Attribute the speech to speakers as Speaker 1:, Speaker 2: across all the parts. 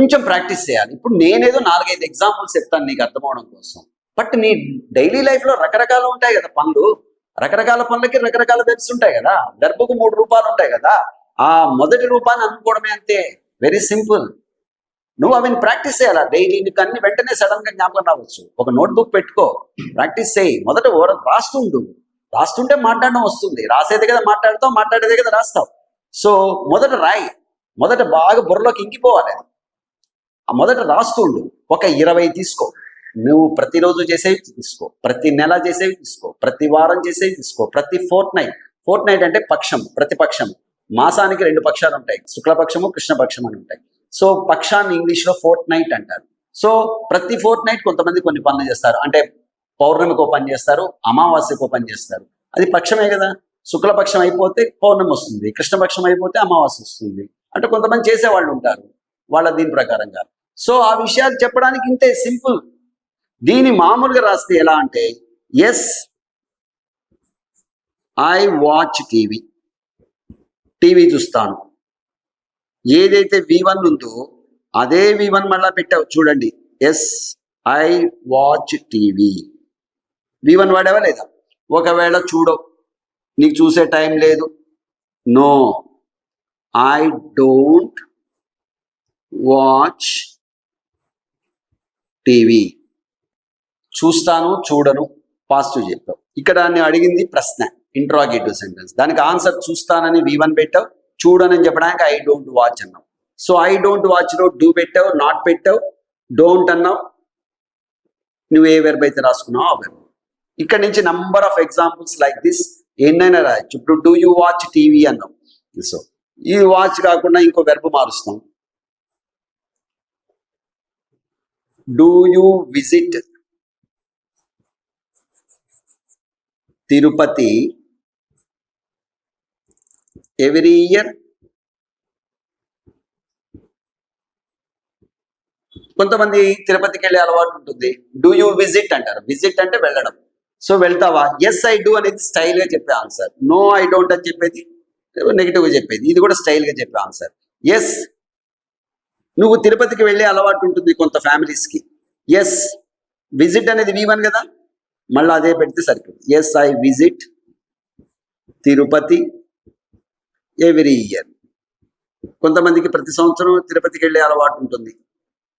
Speaker 1: కొంచెం ప్రాక్టీస్ చేయాలి. ఇప్పుడు నేనేదో నాలుగైదు ఎగ్జాంపుల్స్ చెప్తాను నీకు అర్థం అవడం కోసం. బట్ నీ డైలీ లైఫ్లో రకరకాలు ఉంటాయి కదా పనులు. రకరకాల పనులకి రకరకాల వెబ్స్ ఉంటాయి కదా. గర్భకు మూడు రూపాలు ఉంటాయి కదా. ఆ మొదటి రూపాన్ని అనుకోవడమే అంతే. వెరీ సింపుల్ నువ్వు అవి ప్రాక్టీస్ చేయాలా? డైలీ నీకు అన్ని వెంటనే సడన్గా జ్ఞాపకం రావచ్చు. ఒక నోట్బుక్ పెట్టుకో. ప్రాక్టీస్ చేయి. మొదట ఓర రాస్తుండు. రాస్తుంటే మాట్లాడడం వస్తుంది. రాసేది కదా మాట్లాడతావు మాట్లాడేదే కదా రాస్తావు. సో మొదట రాయి. మొదట బాగా బుర్రలోకి ఇంకిపోవాలి అది. ఆ మొదట రాస్తుండు. ఒక ఇరవై తీసుకో. నువ్వు ప్రతిరోజు చేసేవి తీసుకో. ప్రతి నెల చేసేవి తీసుకో. ప్రతి వారం చేసేవి తీసుకో. ప్రతి ఫోర్త్ నైట్ ఫోర్త్ నైట్ అంటే పక్షం ప్రతిపక్షం. మాసానికి రెండు పక్షాలు ఉంటాయి. శుక్లపక్షము కృష్ణపక్షం అని ఉంటాయి. సో పక్షాన్ని ఇంగ్లీష్లో ఫోర్త్ నైట్ అంటారు. సో ప్రతి ఫోర్త్ నైట్ కొంతమంది కొన్ని పనులు చేస్తారు. అంటే పౌర్ణమికి పని చేస్తారు అమావాస్యకు పని చేస్తారు. అది పక్షమే కదా. శుక్లపక్షం అయిపోతే పౌర్ణమి వస్తుంది. కృష్ణపక్షం అయిపోతే అమావాస్య వస్తుంది. అంటే కొంతమంది చేసేవాళ్ళు ఉంటారు. వాళ్ళ దీని ప్రకారంగా. సో ఆ విషయాలు చెప్పడానికి ఇంతే సింపుల్. దీని మామూలుగా రాస్తే ఎలా అంటే yes I watch TV. TV చూస్తాను. ఏదైతే వి వన్ ఉందో అదే వి వన్ మళ్ళా పెట్టావు చూడండి. Yes I watch TV. V one వాడేవా లేదా? ఒకవేళ చూడవు. నీకు చూసే టైం లేదు. No. I don't watch TV. చూస్తాను చూడను పాజిటివ్ చెప్పావు. ఇక్కడ నేను అడిగింది ప్రశ్న ఇంట్రాగేటివ్ సెంటెన్స్ దానికి ఆన్సర్ చూస్తానని వి వన్ పెట్టావు చూడనని చెప్పడానికి ఐ డోంట్ వాచ్ అన్నావు. సో ఐ డోంట్ వాచ్లో డూ పెట్టావు నాట్ పెట్టావు డోంట్ అన్నావు. నువ్వు ఏ వెర్బ్ అయితే రాసుకున్నావు ఆ వెర్బ్ ఇక్కడ నుంచి number of examples like this ఎన్నైనా రాయొచ్చు. ఇప్పుడు డూ యూ వాచ్ టీవీ అన్నావు. సో ఈ వాచ్ కాకుండా ఇంకో verb మారుస్తాం. Do you visit Tirupati every year? కొంతమంది తిరుపతికి వెళ్ళే అలవాటు ఉంటుంది. డూ యూ విజిట్ అంటారు. విజిట్ అంటే వెళ్ళడం. సో వెళ్తావా? ఎస్ ఐ డూ అనేది స్టైల్గా చెప్పే ఆన్సర్. నో ఐ డోంట్ అని చెప్పేది. నెగిటివ్గా చెప్పేది. ఇది కూడా స్టైల్గా చెప్పే ఆన్సర్. ఎస్ నువ్వు తిరుపతికి వెళ్ళే అలవాటు ఉంటుంది కొంత ఫ్యామిలీస్కి ఎస్ విజిట్ అనేది వి వన్ కదా? మళ్ళీ అదే పెడితే సరిపోతుంది yes I visit Tirupati every year కొంతమందికి ప్రతి సంవత్సరం తిరుపతికి వెళ్ళే అలవాటు ఉంటుంది.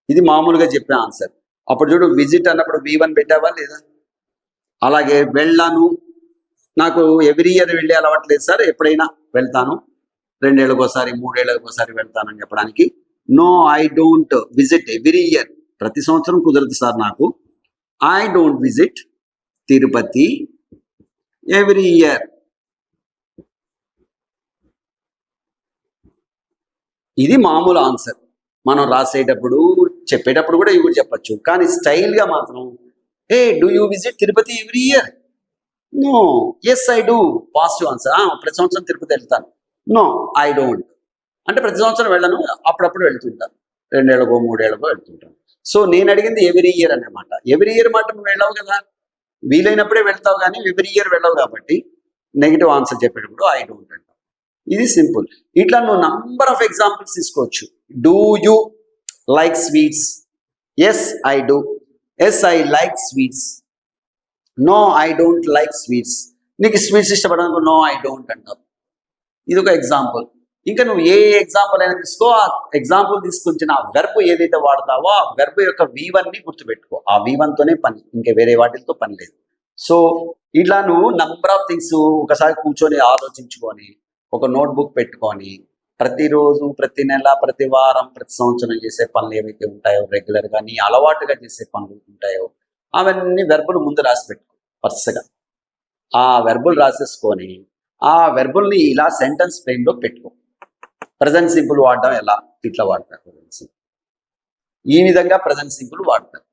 Speaker 1: ఇది మామూలుగా చెప్పే ఆన్సర్ అప్పుడు చూడు విజిట్ అన్నప్పుడు వి వన్ పెట్టావా లేదా? అలాగే వెళ్ళాను. నాకు ఎవ్రీ ఇయర్ వెళ్ళే అలవాటు లేదు సార్. ఎప్పుడైనా వెళ్తాను. రెండేళ్ళకోసారి మూడేళ్ళకోసారి వెళ్తానని చెప్పడానికి. No I don't visit every year ప్రతి సంవత్సరం కుదరదు సార్ నాకు. I don't visit Tirupati every year ఇది మామూలు ఆన్సర్ మనం రాసేటప్పుడు చెప్పేటప్పుడు కూడా ఇవి చెప్పచ్చు. కానీ స్టైల్గా మాత్రం ఏ do you visit Tirupati every year no yes I do positive answer ప్రతి సంవత్సరం తిరుపతి వెళ్తాను. నో ఐ డోంట్ అంటే ప్రతి సంవత్సరం వెళ్ళను అప్పుడప్పుడు వెళ్తుంటాను. రెండేళ్ళకో మూడేళ్ళకో వెళ్తుంటాను. సో నేను అడిగింది ఎవ్రీ ఇయర్ అన్నమాట ఎవ్రీ ఇయర్ మాట నువ్వు వెళ్ళవు కదా. వీలైనప్పుడే వెళ్తావు కానీ ఎవ్రీ ఇయర్ వెళ్ళవు కాబట్టి నెగిటివ్ ఆన్సర్ చెప్పేటప్పుడు ఐ డోంట్ అంటావు ఇది సింపుల్. ఇట్లా నువ్వు నంబర్ ఆఫ్ ఎగ్జాంపుల్స్ తీసుకోవచ్చు. Do you like sweets yes I do yes I like sweets no I don't like sweets నీకు స్వీట్స్ ఇష్టపడడానికి నో ఐ డోంట్ అంటావు. ఇది ఒక ఎగ్జాంపుల్ ఇంకా నువ్వు ఏ ఎగ్జాంపుల్ అయినా తీసుకో ఆ ఎగ్జాంపుల్ తీసుకొచ్చిన ఆ వెర్బ్ ఏదైతే వాడతావో ఆ వెర్బ్ యొక్క వి ని గుర్తుపెట్టుకో. ఆ వి తోనే పని ఇంకా వేరే వాటితో పని లేదు. సో ఇట్లా నువ్వు నంబర్ ఆఫ్ థింగ్స్ ఒకసారి కూర్చొని ఆలోచించుకొని ఒక నోట్బుక్ పెట్టుకొని ప్రతిరోజు ప్రతి నెల ప్రతి వారం ప్రతి సంవత్సరం చేసే పనులు ఏవైతే ఉంటాయో రెగ్యులర్గా నీ అలవాటుగా చేసే పనులు ఉంటాయో అవన్నీ వెర్బులు ముందు రాసి పెట్టుకో వరుసగా. ఆ వెర్బులు రాసేసుకొని ఆ వెర్బుల్ని ఇలా సెంటెన్స్ ఫ్రేమ్లో పెట్టుకో. ప్రజెంట్ సింపుల్ వాడడం ఎలా? ఇట్లా వాడతారు. ప్రజెంట్ సింపుల్ ఈ విధంగా ప్రజెంట్ సింపుల్ వాడతారు.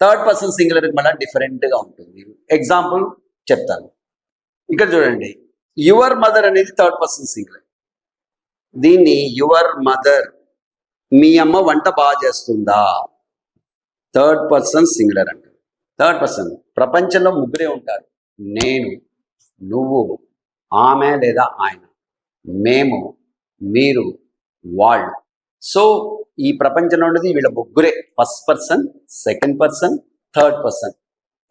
Speaker 1: థర్డ్ పర్సన్ సింగులర్ మళ్ళీ డిఫరెంట్గా ఉంటుంది. ఎగ్జాంపుల్ చెప్తాను. ఇక్కడ చూడండి. యువర్ మదర్ అనేది థర్డ్ పర్సన్ సింగులర్ దీన్ని యువర్ మదర్ మీ అమ్మ వంట బాగా చేస్తుందా? థర్డ్ పర్సన్ సింగులర్ అంటారు థర్డ్ పర్సన్ ప్రపంచంలో ముగ్గురే ఉంటారు. నేను నువ్వు ఆమె లేదా ఆయన. మేము మీరు వాళ్ళు. సో ఈ ప్రపంచంలో ఉన్నది వీళ్ళ ముగ్గురే. First person second person third person.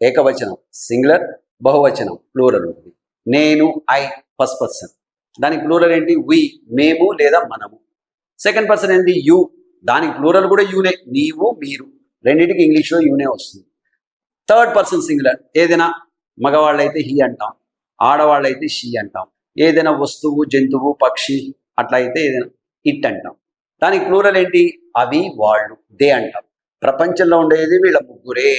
Speaker 1: ఏకవచనం సింగులర్ బహువచనం ప్లూరల్ ఉంటుంది. నేను ఐ ఫస్ట్ పర్సన్. దానికి ప్లూరల్ ఏంటి? వి మేము లేదా మనము. సెకండ్ పర్సన్ ఏంటి? యు. దానికి ప్లూరల్ కూడా యూనే. నీవు మీరు. రెండింటికి ఇంగ్లీష్లో యూనే వస్తుంది. Third person singular. ఏదైనా మగవాళ్ళైతే హీ అంటాం. ఆడవాళ్ళైతే షీ అంటాం. ఏదైనా వస్తువు జంతువు పక్షి అట్లా అయితే ఏదైనా ఇట్ అంటాం. దానికి ప్లూరల్ ఏంటి? అవి వాళ్ళు దే అంటాం. ప్రపంచంలో ఉండేది వీళ్ళ ముగ్గురే.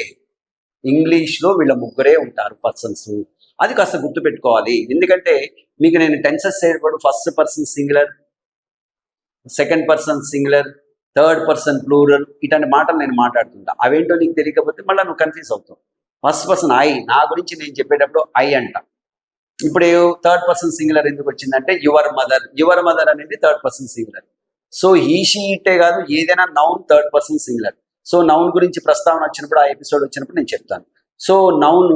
Speaker 1: ఇంగ్లీష్లో వీళ్ళ ముగ్గురే ఉంటారు పర్సన్స్. అది కాస్త గుర్తుపెట్టుకోవాలి ఎందుకంటే మీకు నేను tenses చేయబడు first person singular second person singular third person plural ఇట్లాంటి మాటలు నేను మాట్లాడుతుంటా. అవేంటో నీకు తెలియకపోతే మళ్ళీ నువ్వు కన్ఫ్యూజ్ అవుతావు. First person I. నా గురించి నేను చెప్పేటప్పుడు ఐ అంట. ఇప్పుడు థర్డ్ పర్సన్ సింగులర్ ఎందుకు వచ్చిందంటే యువర్ మదర్ యువర్ మదర్ అనేది థర్డ్ పర్సన్ సింగులర్ సో ఈ షీ ఇట్టే కాదు ఏదైనా noun third person singular so noun గురించి ప్రస్తావన వచ్చినప్పుడు ఆ ఎపిసోడ్ వచ్చినప్పుడు నేను చెప్తాను. So noun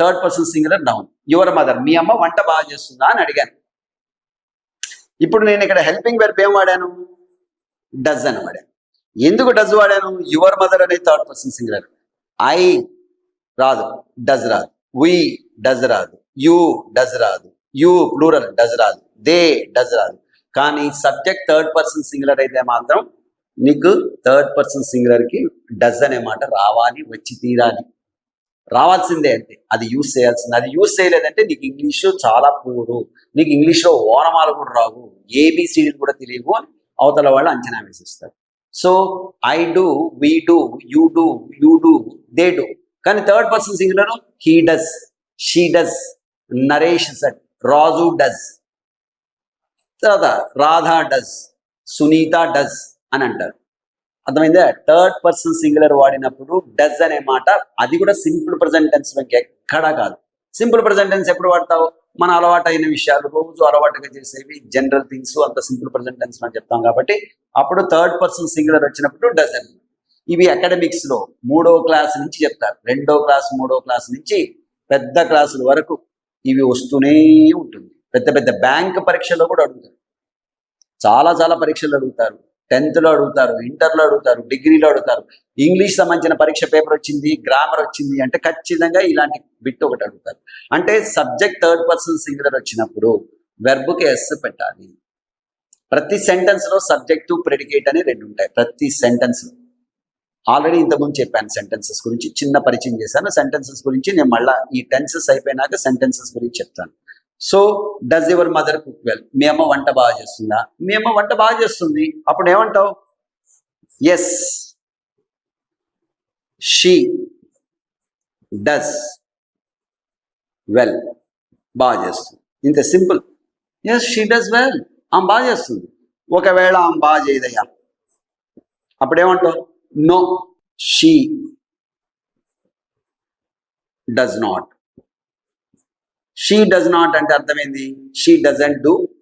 Speaker 1: third person singular noun your mother మీ అమ్మ వంట బాగా చేస్తుందా అని అడిగాను. ఇప్పుడు నేను ఇక్కడ హెల్పింగ్ వెర్బ్ ఏం వాడాను? డజ్ అని వాడాను. ఎందుకు డజ్ వాడాను? యువర్ మదర్ అనేది థర్డ్ పర్సన్ సింగులర్ ఐ రాదు. డజ్ రాదు. వి డజ్ రాదు. యు డజ్ రాదు. యు ప్లూరల్ డజ్ రాదు. దే డజ్ రాదు. కానీ సబ్జెక్ట్ థర్డ్ పర్సన్ సింగులర్ అయితే మాత్రం నీకు థర్డ్ పర్సన్ సింగులర్కి డజ్ అనే మాట రావాలి వచ్చి తీరాలి. రావాల్సిందే అంతే. అది యూస్ చేయాల్సిందే. అది యూస్ చేయలేదంటే నీకు ఇంగ్లీషు చాలా పూరు నీకు ఇంగ్లీష్లో ఓనమాలు కూడా రావు. ఏబిసిడీలు కూడా తెలియవు అని అవతల వాళ్ళు అంచనా వేసిస్తారు. So I do we do you do you do they do. కానీ third person singular he does she does Naresh set Raju does. తర్వాత రాధా డజ్ సునీత డజ్ అని అంటారు. అర్థమైందా? థర్డ్ పర్సన్ సింగులర్ వాడినప్పుడు డజ్ అనే మాట అది కూడా సింపుల్ ప్రజెంట్ టెన్స్ ఎక్కడా కాదు. సింపుల్ ప్రజెంట్ టెన్స్ ఎప్పుడు వాడతావు? మన అలవాటైన విషయాలు రోజు అలవాటుగా చేసేవి జనరల్ థింగ్స్ అంత సింపుల్ ప్రజెంట్ టెన్స్ అని చెప్తాం కాబట్టి అప్పుడు థర్డ్ పర్సన్ సింగులర్ వచ్చినప్పుడు డజ్ అని. ఇవి అకాడమిక్స్లో మూడో క్లాస్ నుంచి చెప్తారు. రెండో క్లాస్ మూడో క్లాస్ నుంచి పెద్ద క్లాసుల వరకు ఇవి వస్తూనే ఉంటుంది. పెద్ద పెద్ద బ్యాంక్ పరీక్షల్లో కూడా అడుగుతారు. చాలా చాలా పరీక్షలు అడుగుతారు. టెన్త్లో అడుగుతారు ఇంటర్లో అడుగుతారు డిగ్రీలో అడుగుతారు. ఇంగ్లీష్ సంబంధించిన పరీక్ష పేపర్ వచ్చింది గ్రామర్ వచ్చింది అంటే ఖచ్చితంగా ఇలాంటి బిట్ ఒకటి అడుగుతారు. అంటే సబ్జెక్ట్ థర్డ్ పర్సన్ సింగులర్ వచ్చినప్పుడు వెర్బుకి ఎస్ పెట్టాలి. ప్రతి సెంటెన్స్లో సబ్జెక్టు ప్రెడికేట్ అని రెండు ఉంటాయి. ప్రతి సెంటెన్స్లో ఆల్రెడీ ఇంతకుముందు చెప్పాను సెంటెన్సెస్ గురించి చిన్న పరిచయం చేశాను. సెంటెన్సెస్ గురించి నేను మళ్ళీ ఈ టెన్సెస్ అయిపోయినాక సెంటెన్సెస్ గురించి చెప్తాను. So does your mother cook well మీ అమ్మ వంట బాగా చేస్తుందా? మీ అమ్మ వంట బాగా చేస్తుంది. అప్పుడు ఏమంటావు? ఎస్ షీ డస్ వెల్ బాగా చేస్తుంది. ఇంత simple yes she does well ఆమె బాగా చేస్తుంది. ఒకవేళ ఆమె బాగా చేయదయ్యా. అప్పుడేమంటావు no she does not she does not అంటే అర్థమైంది. She doesn't do